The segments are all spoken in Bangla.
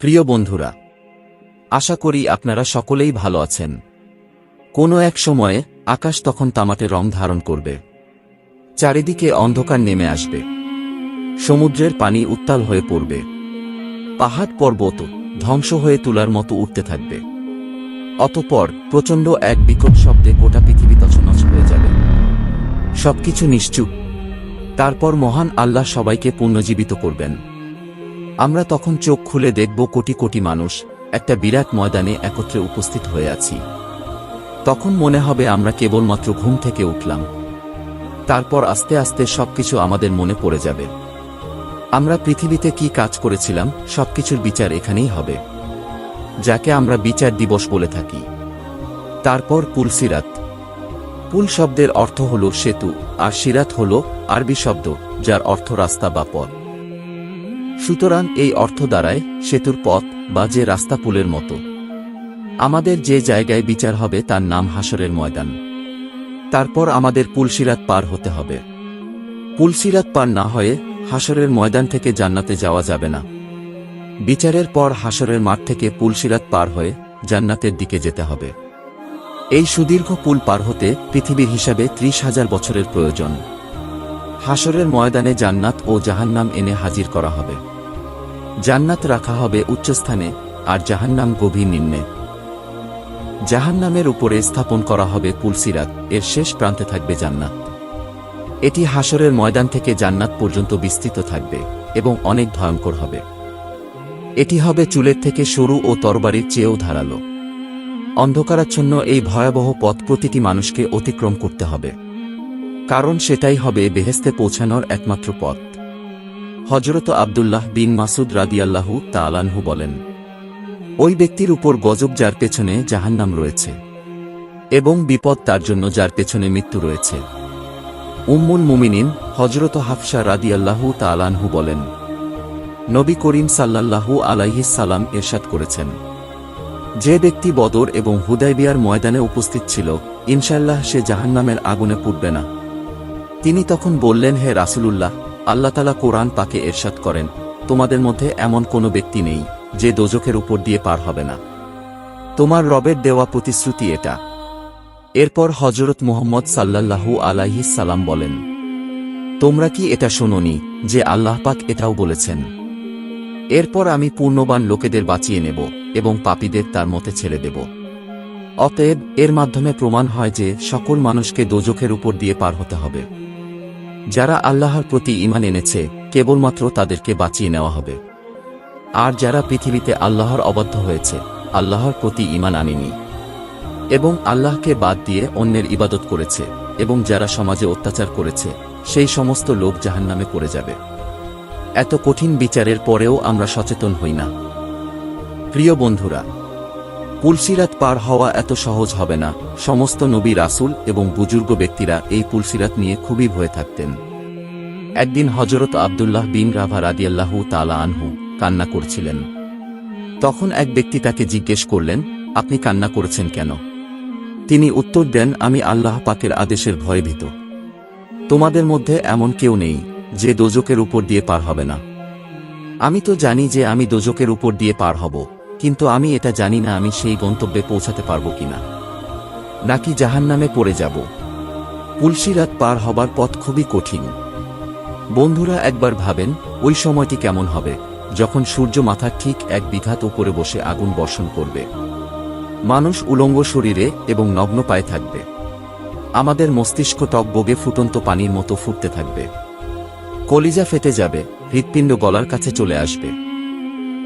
প্রিয় বন্ধুরা, আশা করি আপনারা সকলেই ভালো আছেন। কোনো এক সময়ে আকাশ তখন তামাটে রং ধারণ করবে। চারিদিকে অন্ধকার নেমে আসবে। সমুদ্রের পানি উত্তাল হয়ে পড়বে। পাহাড় পর্বত ধ্বংস হয়ে তুলার মতো উঠতে থাকবে। অতপর প্রচণ্ড এক বিকট শব্দে গোটা পৃথিবী তছনছ হয়ে যাবে। সবকিছু নিশ্চুপ। তারপর মহান আল্লাহ সবাইকে পুনর্জীবিত করবেন। আমরা তখন চোখ খুলে দেখব কোটি কোটি মানুষ একটা বিরাট ময়দানে একত্রে উপস্থিত হয়ে আছি। তখন মনে হবে আমরা কেবলমাত্র ঘুম থেকে উঠলাম। তারপর আস্তে আস্তে সবকিছু আমাদের মনে পড়ে যাবে। আমরা পৃথিবীতে কি কাজ করেছিলাম, সবকিছুর বিচার এখানেই হবে। যাকে আমরা বিচার দিবস বলে থাকি। তারপর পুলসিরাত পুল শব্দের অর্থ হল সেতু, আর সিরাত হল আরবি শব্দ, যার অর্থ রাস্তা বা পথ। সুতরাং এই অর্থ দ্বারায় সেতুর পথ বা যে রাস্তা পুলের মতো। আমাদের যে জায়গায় বিচার হবে তার নাম হাসরের ময়দান। তারপর আমাদের পুলসিরাত পার হতে হবে। পুলসিরাত পার না হয়ে হাসরের ময়দান থেকে জান্নাতে যাওয়া যাবে না। বিচারের পর হাসরের মাঠ থেকে পুলসিরাত পার হয়ে জান্নাতের দিকে যেতে হবে। এই সুদীর্ঘ পুল পার হতে পৃথিবীর হিসাবে ত্রিশ হাজার বছরের প্রয়োজন। হাসরের ময়দানে জান্নাত ও জাহান্নাম এনে হাজির করা হবে। জান্নাত রাখা হবে উচ্চস্থানে আর জাহান্নাম গভীর নিম্নে। জাহান্নামের উপরে স্থাপন করা হবে কুলসিরাত এর শেষ প্রান্তে থাকবে জান্নাত। এটি হাসরের ময়দান থেকে জান্নাত পর্যন্ত বিস্তৃত থাকবে এবং অনেক ভয়ঙ্কর হবে। এটি হবে চুলের থেকে সরু ও তরবারির চেয়েও ধারালো। অন্ধকারাচ্ছন্ন এই ভয়াবহ পথ প্রতিটি মানুষকে অতিক্রম করতে হবে। কারণ সেটাই হবে বেহেস্তে পৌঁছানোর একমাত্র পথ। হজরত আবদুল্লাহ বিন মাসুদ রাদিয়াল্লাহু তালানহু বলেন, ওই ব্যক্তির উপর গজব যার পেছনে জাহান্নাম রয়েছে এবং বিপদ তার জন্য যার পেছনে মৃত্যু রয়েছে। উম্মুল মুমিনিন হজরত হাফসা রাদিয়াল্লাহু তালানহু বলেন, নবী করিম সাল্লাল্লাহু আলাইহিস সালাম এরশাদ করেছেন। যে ব্যক্তি বদর এবং হুদাইবিয়ার ময়দানে উপস্থিত ছিল ইনশাল্লাহ সে জাহান্নামের আগুনে পুড়বে না। তিনি তখন বললেন, হে রাসূলুল্লাহ আল্লাহতালা কোরআন পাকে এরশাদ করেন, তোমাদের মধ্যে এমন কোনো ব্যক্তি নেই, যে দোজখের উপর দিয়ে পার হবে না। তোমার রবের দেওয়া প্রতিশ্রুতি এটা। এরপর হজরত মুহম্মদ সাল্লাল্লাহু আলাইহিস সালাম বলেন, তোমরা কি এটা শোনোনি, যে আল্লাহ পাক এটাও বলেছেন? এরপর আমি পূর্ণবান লোকেদের বাঁচিয়ে নেব এবং পাপীদের তার মতে ছেড়ে দেব। অতএব এর মাধ্যমে প্রমাণ হয় যে সকল মানুষকে দোজখের উপর দিয়ে পার হতে হবে। যারা আল্লাহর প্রতি ইমান এনেছে, কেবলমাত্র তাদেরকে বাঁচিয়ে নেওয়া হবে। আর যারা পৃথিবীতে আল্লাহর অবাধ্য হয়েছে, আল্লাহর প্রতি ইমান আনেনি। এবং আল্লাহকে বাদ দিয়ে অন্যের ইবাদত করেছে, এবং যারা সমাজে অত্যাচার করেছে, সেই সমস্ত লোক জাহান্নামে করে যাবে। এত কঠিন বিচারের পরেও আমরা সচেতন হই না। প্রিয় বন্ধুরা পুলসিরাত পার হওয়া এত সহজ হবে না। সমস্ত নবী রাসুল এবং বুজুর্গ ব্যক্তিরা এই পুলসিরাত নিয়ে খুবই ভয়ে থাকতেন। একদিন হজরত আবদুল্লাহ বিন রাভা রাদিয়াল্লাহু তালা আনহু কান্না করছিলেন। তখন এক ব্যক্তি তাকে জিজ্ঞেস করলেন, আপনি কান্না করেছেন কেন? তিনি উত্তর দেন, আমি আল্লাহ পাকের আদেশের ভয়ে ভীত তোমাদের মধ্যে এমন কেউ নেই যে দোজকের উপর দিয়ে পার হবে না। আমি তো জানি যে আমি দোজকের উপর দিয়ে পার হব। কিন্তু আমি এটা জানি না আমি সেই গন্তব্যে পৌঁছাতে পারব কিনা। নাকি জাহান্নামে পড়ে যাব। পুলসিরাত পার হবার পথ খুবই কঠিন। বন্ধুরা একবার ভাবেন, ওই সময়টি কেমন হবে, যখন সূর্য মাথার ঠিক এক বিঘাত উপরে বসে আগুন বর্ষণ করবে। মানুষ উলঙ্গ শরীরে এবং নগ্ন পায়ে থাকবে। আমাদের মস্তিষ্ক টক বগে ফুটন্ত পানির মতো ফুটতে থাকবে। কলিজা ফেটে যাবে, হৃৎপিণ্ড গলার কাছে চলে আসবে।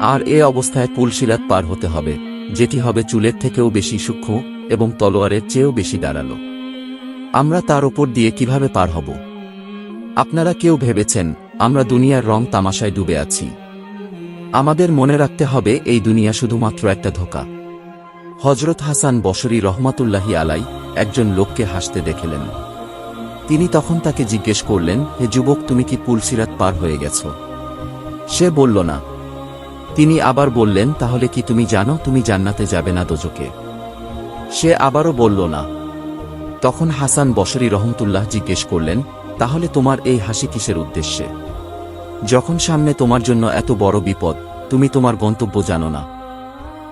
আর এ অবস্থায় পুলসিরাত পার হতে হবে, যেটি হবে চুলের থেকেও বেশি সূক্ষ্ম এবং তলোয়ারের চেয়েও বেশি দাঁড়াল। আমরা তার ওপর দিয়ে কীভাবে পার হব? আপনারা কেউ ভেবেছেন, আমরা দুনিয়ার রং তামাশায় ডুবে আছি। আমাদের মনে রাখতে হবে, এই দুনিয়া শুধুমাত্র একটা ধোকা। হজরত হাসান বসরি রহমাতুল্লাহি আলাই একজন লোককে হাসতে দেখলেন। তিনি তখন তাকে জিজ্ঞেস করলেন, হে যুবক, তুমি কি পুলসিরাত পার হয়ে গেছ? সে বলল, না। তিনি আবার বললেন, তাহলে কি তুমি জানো, তুমি জান্নাতে যাবে না দোজকে সে আবারও বলল, না। তখন হাসান বসরি রহমতুল্লাহ জিজ্ঞেস করলেন, তাহলে তোমার এই হাসি কিসের উদ্দেশ্যে? যখন সামনে তোমার জন্য এত বড় বিপদ, তুমি তোমার গন্তব্য জানো না।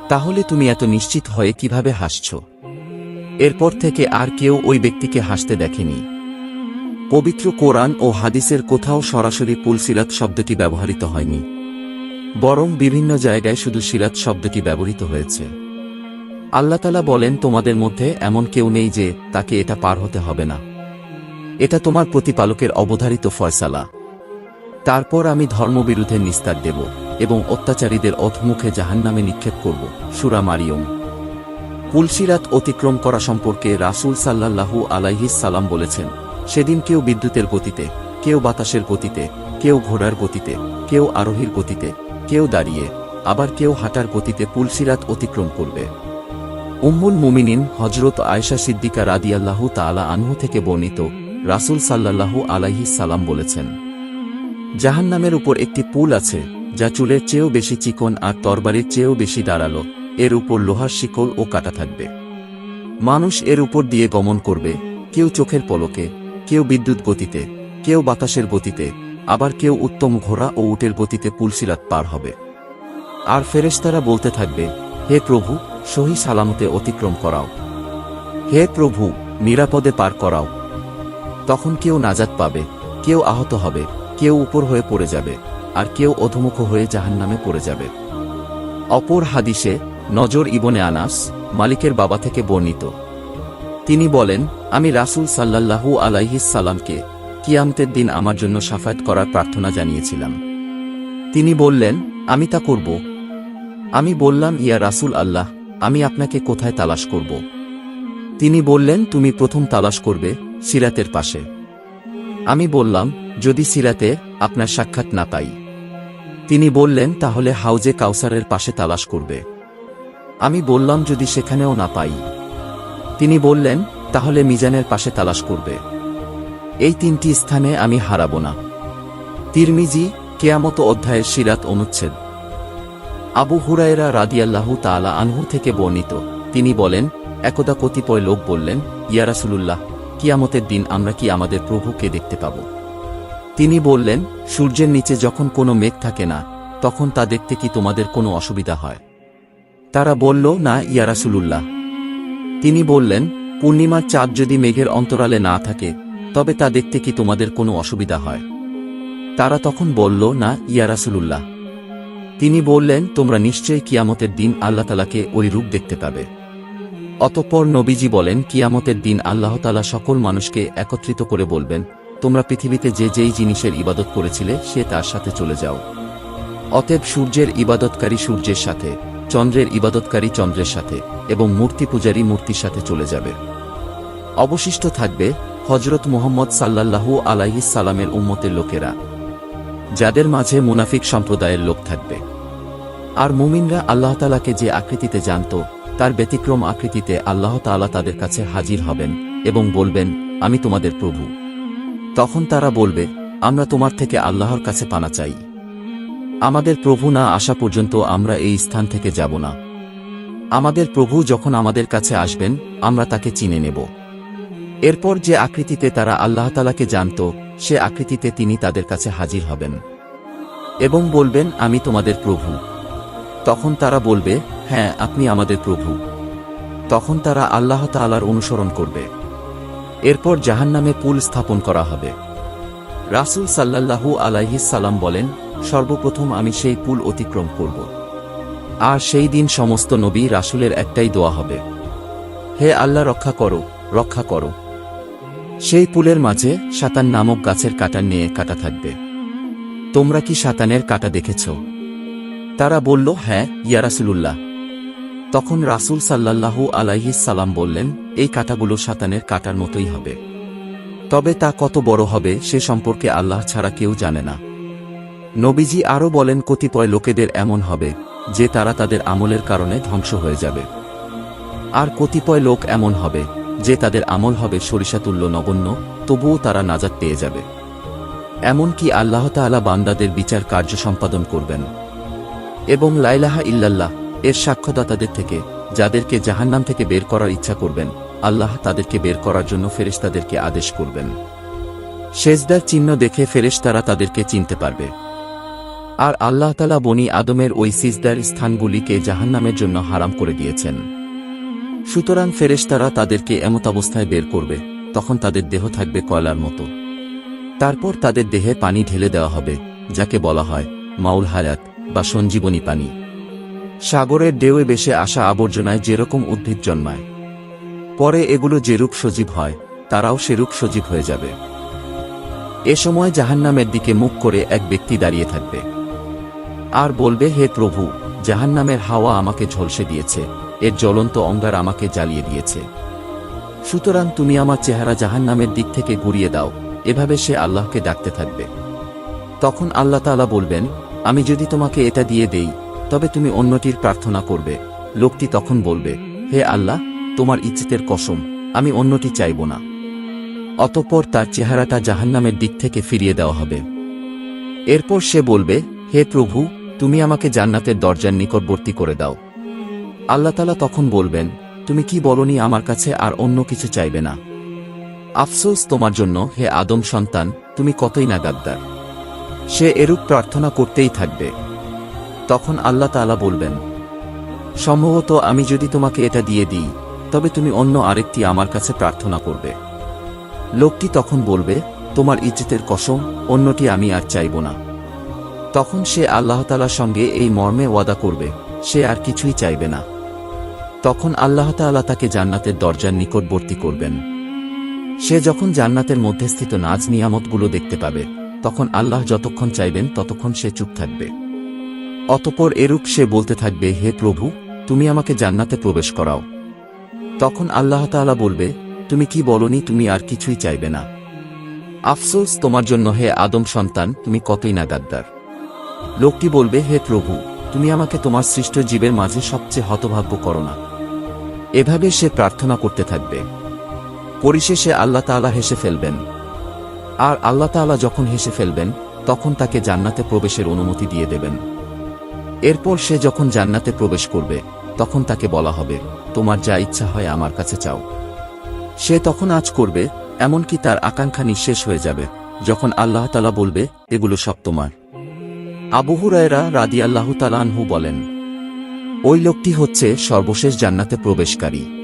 তাহলে তুমি এত নিশ্চিত হয়ে কীভাবে হাসছ? এরপর থেকে আর কেউ ওই ব্যক্তিকে হাসতে দেখেনি। পবিত্র কোরআন ও হাদিসের কোথাও সরাসরি পুলসিরাত শব্দটি ব্যবহৃত হয়নি। বরং বিভিন্ন জায়গায় শুধু সিরাত শব্দটি ব্যবহৃত হয়েছে। আল্লাহতালা বলেন, তোমাদের মধ্যে এমন কেউ নেই যে তাকে এটা পার হতে হবে না। এটা তোমার প্রতিপালকের অবধারিত ফয়সালা। তারপর আমি ধর্মবিরুদ্ধে নিস্তার দেব এবং অত্যাচারীদের অধমুখে জাহান্নামে নিক্ষেপ করব। সুরা মারিয়ম। পুলসিরাত অতিক্রম করা সম্পর্কে রাসূল সাল্লাল্লাহু আলাইহিস সালাম বলেছেন, সেদিন কেউ বিদ্যুতের গতিতে, কেউ বাতাসের গতিতে, কেউ ঘোড়ার গতিতে, কেউ আরোহীর গতিতে কেউ দাঁড়িয়ে, আবার কেউ হাঁটার গতিতে পুলসিরাত অতিক্রম করবে। উম্মুল মুমিনিন হজরত আয়েশা সিদ্দিকা রাদিয়াল্লাহু তাআলা আনহু থেকে বর্ণিত রাসূল সাল্লাল্লাহু আলাইহিস সালাম বলেছেন, জাহান্নামের উপর একটি পুল আছে, যা চুলের চেয়েও বেশি চিকন আর তরবারির চেয়েও বেশি দাঁড়াল। এর উপর লোহার শিকল ও কাটা থাকবে। মানুষ এর উপর দিয়ে গমন করবে, কেউ চোখের পলকে, কেউ বিদ্যুৎ গতিতে, কেউ বাতাসের গতিতে আবার কেউ উত্তম ঘোড়া ও উটের গতিতে পুলসিরাত পার হবে। আর ফেরেশতারা বলতে থাকবে, হে প্রভু, সহি সালামতে অতিক্রম করাও। হে প্রভু, নিরাপদে পার করাও। তখন কেউ নাজাত পাবে, কেউ আহত হবে, কেউ উপর হয়ে পড়ে যাবে, আর কেউ অধমুখ হয়ে জাহান্নামে পড়ে যাবে। অপর হাদিসে, নজর ইবনে আনাস, মালিকের বাবা থেকে বর্ণিত। তিনি বলেন, আমি রাসূল সাল্লাল্লাহু আলাইহিস সালামকে কিয়ামতের দিন আমার জন্য সাফায়াত করার প্রার্থনা জানিয়েছিলাম। তিনি বললেন, আমি তা করব। আমি বললাম, ইয়া রাসুল আল্লাহ, আমি আপনাকে কোথায় তালাশ করব? তিনি বললেন, তুমি প্রথম তালাশ করবে সিরাতের পাশে। আমি বললাম, যদি সিরাতে আপনার সাক্ষাৎ না পাই। তিনি বললেন, তাহলে হাউজে কাউসারের পাশে তালাশ করবে। আমি বললাম, যদি সেখানেও না পাই। তিনি বললেন, তাহলে মিজানের পাশে তালাশ করবে। এই তিনটি স্থানে আমি হারাব না। তিরমিজি কেয়ামত অধ্যায়ের সিরাত অনুচ্ছেদ। আবু হুরায়রা রাদিয়াল্লাহু তাআলা আনহু থেকে বর্ণিত। তিনি বলেন, একদা কতিপয় লোক বললেন, ইয়া রাসূলুল্লাহ, কিয়ামতের দিন আমরা কি আমাদের প্রভুকে দেখতে পাব তিনি বললেন, সূর্যের নিচে যখন কোনো মেঘ থাকে না, তখন তা দেখতে কি তোমাদের কোনো অসুবিধা হয়? তারা বলল, না, ইয়া রাসূলুল্লাহ। তিনি বললেন, পূর্ণিমার চাঁদ যদি মেঘের অন্তরালে না থাকে তবে তা দেখতে কি তোমাদের কোনো অসুবিধা হয়? তারা তখন বলল, না, ইয়া রাসূলুল্লাহ। তিনি বললেন, তোমরা নিশ্চয়ই কিয়ামতের দিন আল্লাহ তালাকে ওই রূপ দেখতে পাবে। অতঃপর নবীজি বলেন, কিয়ামতের দিন আল্লাহ তালা সকল মানুষকে একত্রিত করে বলবেন, তোমরা পৃথিবীতে যে যেই জিনিসের ইবাদত করেছিলে, সে তার সাথে চলে যাও। অতএব সূর্যের ইবাদতকারী সূর্যের সাথে, চন্দ্রের ইবাদতকারী চন্দ্রের সাথে এবং মূর্তি পূজারী মূর্তির সাথে চলে যাবে। অবশিষ্ট থাকবে হজরত মুহম্মদ সাল্লাল্লাহু আলাইহিস সালামের উম্মতের লোকেরা, যাদের মাঝে মুনাফিক সম্প্রদায়ের লোক থাকবে। আর মুমিনরা আল্লাহ তালাকে যে আকৃতিতে জানত, তার ব্যতিক্রম আকৃতিতে আল্লাহ তাআলা তাদের কাছে হাজির হবেন এবং বলবেন, আমি তোমাদের প্রভু। তখন তারা বলবে, আমরা তোমার থেকে আল্লাহর কাছে পানা চাই। আমাদের প্রভু না আসা পর্যন্ত আমরা এই স্থান থেকে যাব না। আমাদের প্রভু যখন আমাদের কাছে আসবেন, আমরা তাকে চিনে নেব। এরপর যে আকৃতিতে তারা আল্লাহ তালাকে জানত, সে আকৃতিতে তিনি তাদের কাছে হাজির হবেন এবং বলবেন, আমি তোমাদের প্রভু। তখন তারা বলবে হ্যাঁ আপনি আমাদের প্রভু। তখন তারা আল্লাহ তাআলার অনুসরণ করবে। এরপর জাহান্নামে পুল স্থাপন করা হবে। রাসূল আলাইহিস সালাম বলেন, সর্বপ্রথম আমি সেই পুল অতিক্রম করব। আর সেই দিন সমস্ত নবী রাসূলের একটাই দোয়া হবে। হে আল্লাহ, রক্ষা করো রক্ষা করো। সেই পুলের মাঝে সাতান নামক গাছের কাটা নিয়ে কাটা থাকবে। তোমরা কি সাতানের কাটা দেখেছ? তারা বলল হ্যাঁ ইয়া রাসূলুল্লাহ। তখন রাসূল সাল্লাল্লাহু আলাইহিস সালাম বললেন, এই কাটাগুলো সাতানের কাটার মতোই হবে। তবে তা কত বড় হবে সে সম্পর্কে আল্লাহ ছাড়া কেউ জানে না। নবীজি আরও বলেন, কতিপয় লোকেদের এমন হবে, যে তারা তাদের আমলের কারণে ধ্বংস হয়ে যাবে। আর কতিপয় লোক এমন হবে যে তাদের আমল হবে সরিষাতুল্য নগণ্য, তবুও তারা নাজাত পেয়ে যাবে। এমনকি আল্লাহ তাআলা বান্দাদের বিচার কার্য সম্পাদন করবেন। এবং লাইলাহা ইল্লাল্লাহ, এর সাক্ষ্যদাতাদের থেকে, যাদেরকে জাহান্নাম থেকে বের করার ইচ্ছা করবেন, আল্লাহ তাদেরকে বের করার জন্য ফেরেশতাদেরকে আদেশ করবেন। সেজদার চিহ্ন দেখে ফেরেশতারা তাদেরকে চিনতে পারবে। আর আল্লাহ তালা বনি আদমের ওই সিজদার স্থানগুলিকে জাহান্নামের জন্য হারাম করে দিয়েছেন। সুতরাং ফেরেশতারা তাদেরকে এমত অবস্থায় বের করবে, তখন তাদের দেহ থাকবে কয়লার মতো। তারপর তাদের দেহে পানি ঢেলে দেওয়া হবে, যাকে বলা হয় মাউল হায়াত বা সঞ্জীবনী পানি। সাগরের ঢেউয়ে বেশে আসা আবর্জনায় যেরকম উদ্ভিদ জন্মায়। পরে এগুলো যেরূপ সজীব হয়, তারাও সেরূপ সজীব হয়ে যাবে। এ সময় জাহান্নামের দিকে মুখ করে এক ব্যক্তি দাঁড়িয়ে থাকবে। আর বলবে, হে প্রভু, জাহান্নামের হাওয়া আমাকে ঝলসে দিয়েছে। এর জ্বলন্ত অঙ্গার আমাকে জ্বালিয়ে দিয়েছে। সুতরাং তুমি আমার চেহারা জাহান্নামের দিক থেকে ঘুরিয়ে দাও, এভাবে সে আল্লাহকে ডাকতে থাকবে। তখন আল্লাহ তাআলা বলবেন, আমি যদি তোমাকে এটা দিয়ে দেই, তবে তুমি অন্যটির প্রার্থনা করবে। লোকটি তখন বলবে, হে আল্লাহ, তোমার ইচ্ছেতের কসম, আমি অন্যটি চাইব না। অতঃপর তার চেহারাটা জাহান্নামের দিক থেকে ফিরিয়ে দেওয়া হবে। এরপর সে বলবে, হে প্রভু, তুমি আমাকে জান্নাতের দরজার নিকটবর্তী করে দাও। আল্লাহ তালা তখন বলবেন, তুমি কি বলনি আমার কাছে আর অন্য কিছু চাইবে না? আফসোস তোমার জন্য, হে আদম সন্তান, তুমি কতই না গাদ্দার। সে এরূপ প্রার্থনা করতেই থাকবে। তখন আল্লাহ তাআলা বলবেন, সম্ভবত আমি যদি তোমাকে এটা দিয়ে দিই, তবে তুমি অন্য আরেকটি আমার কাছে প্রার্থনা করবে। লোকটি তখন বলবে, তোমার ইজ্জতের কসম, অন্যটি আমি আর চাইব না। তখন সে আল্লাহতালার সঙ্গে এই মর্মে ওয়াদা করবে, সে আর কিছুই চাইবে না। তখন আল্লাহ তাআলা তাকে জান্নাতের দরজার নিকটবর্তী করবেন। সে যখন জান্নাতের মধ্যে স্থিত নাজ নিয়ামতগুলো দেখতে পাবে, তখন আল্লাহ যতক্ষণ চাইবেন ততক্ষণ সে চুপ থাকবে। অতপর এরূপ সে বলতে থাকবে, হে প্রভু, তুমি আমাকে জান্নাতে প্রবেশ করাও। তখন আল্লাহ তাআলা বলবে, তুমি কি বলনি, তুমি আর কিছুই চাইবে না। আফসোস তোমার জন্য, হে আদম সন্তান, তুমি কতই না গাদ্দার। লোকটি বলবে, হে প্রভু, তুমি আমাকে তোমার সৃষ্ট জীবের মাঝে সবচেয়ে হতভাগ্য করো না। এভাবে সে প্রার্থনা করতে থাকবে। পরিশেষে আল্লাহ তাআলা হেসে ফেলবেন। আর আল্লাহ তাআলা যখন হেসে ফেলবেন, তখন তাকে জান্নাতে প্রবেশের অনুমতি দিয়ে দেবেন। এরপর সে যখন জান্নাতে প্রবেশ করবে, তখন তাকে বলা হবে, তোমার যা ইচ্ছা হয় আমার কাছে চাও। সে তখন আজ করবে, এমনকি তার আকাঙ্ক্ষা নিঃশেষ হয়ে যাবে, যখন আল্লাহ তালা বলবে, এগুলো সব তোমার। আবু হুরায়রা রাদি আল্লাহ তালানহু বলেন ওই লোকটি হচ্ছে সর্বশেষ জান্নাতে প্রবেশকারী।